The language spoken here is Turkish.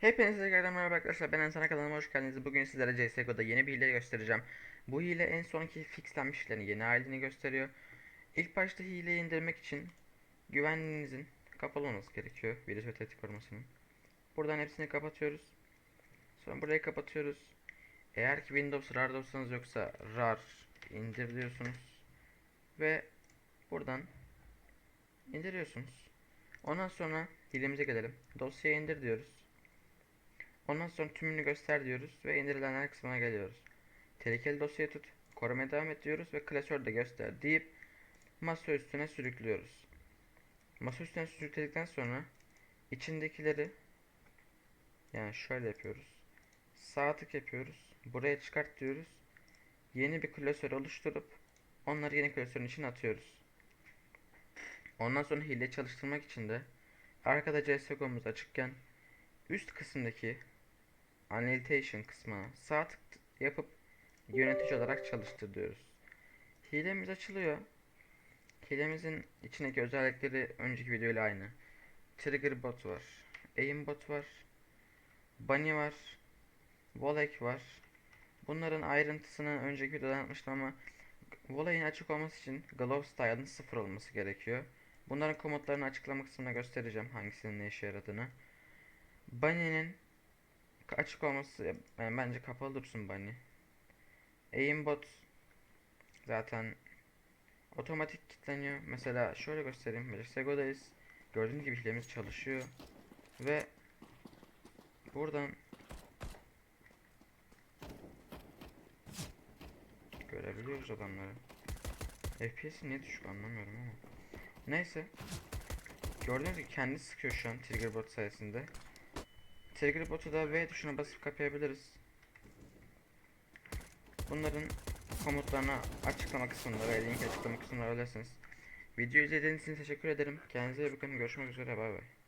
Hepinize tekrardan merhaba arkadaşlar ben Ensana kanalıma hoş geldiniz. Bugün sizlere CSGO'da yeni bir hile göstereceğim. Bu hile en sonki fixlenmişlerin yeni halini gösteriyor. İlk başta hileyi indirmek için güvenliğinizin kapalı olması gerekiyor. Virüs ve tehdit korumasının. Buradan hepsini kapatıyoruz. Sonra burayı kapatıyoruz. Eğer ki Windows RAR dosyanız yoksa RAR indir diyorsunuz. Ve buradan indiriyorsunuz. Ondan sonra hilemize gelelim. Dosyayı indir diyoruz. Ondan sonra tümünü göster diyoruz ve indirilenler kısmına geliyoruz. Tehlikeli dosyayı tut, korumaya devam et diyoruz ve klasör de göster deyip masa üstüne sürüklüyoruz. Masa üstüne sürükledikten sonra içindekileri yani şöyle yapıyoruz. Sağ tık yapıyoruz. Buraya çıkart diyoruz. Yeni bir klasör oluşturup onları yeni klasörün içine atıyoruz. Ondan sonra hile çalıştırmak için de arkada CSGO'muz açıkken üst kısımdaki Annotation kısmına sağ tık yapıp yönetici olarak çalıştır diyoruz. Hilemiz açılıyor. Hilemizin içindeki özellikleri önceki videoyla aynı. Trigger bot var. Aim bot var. Bunny var. Volek var. Bunların ayrıntısını önceki videoda anlatmıştım ama Volek'in açık olması için Glove Style'ın sıfır olması gerekiyor. Bunların komutlarını açıklama kısmına göstereceğim hangisinin ne işe yaradığını. Bunny'nin açık olması yani bence kapalı dursun Bunny. Aimbot zaten otomatik kilitleniyor. Mesela şöyle göstereyim. Sego'dayız. Gördüğünüz gibi hilemiz çalışıyor. Ve buradan görebiliyoruz adamları. FPS'i niye düşük anlamıyorum ama. Neyse. Gördüğünüz gibi kendi sıkıyor şu an trigger bot sayesinde. Trigger botu da V tuşuna basıp kapayabiliriz. Bunların komutlarını açıklama kısmında ve link açıklama kısmında alabilirsiniz. Video izlediğiniz için teşekkür ederim. Kendinize iyi bakın. Görüşmek üzere. Bay bay.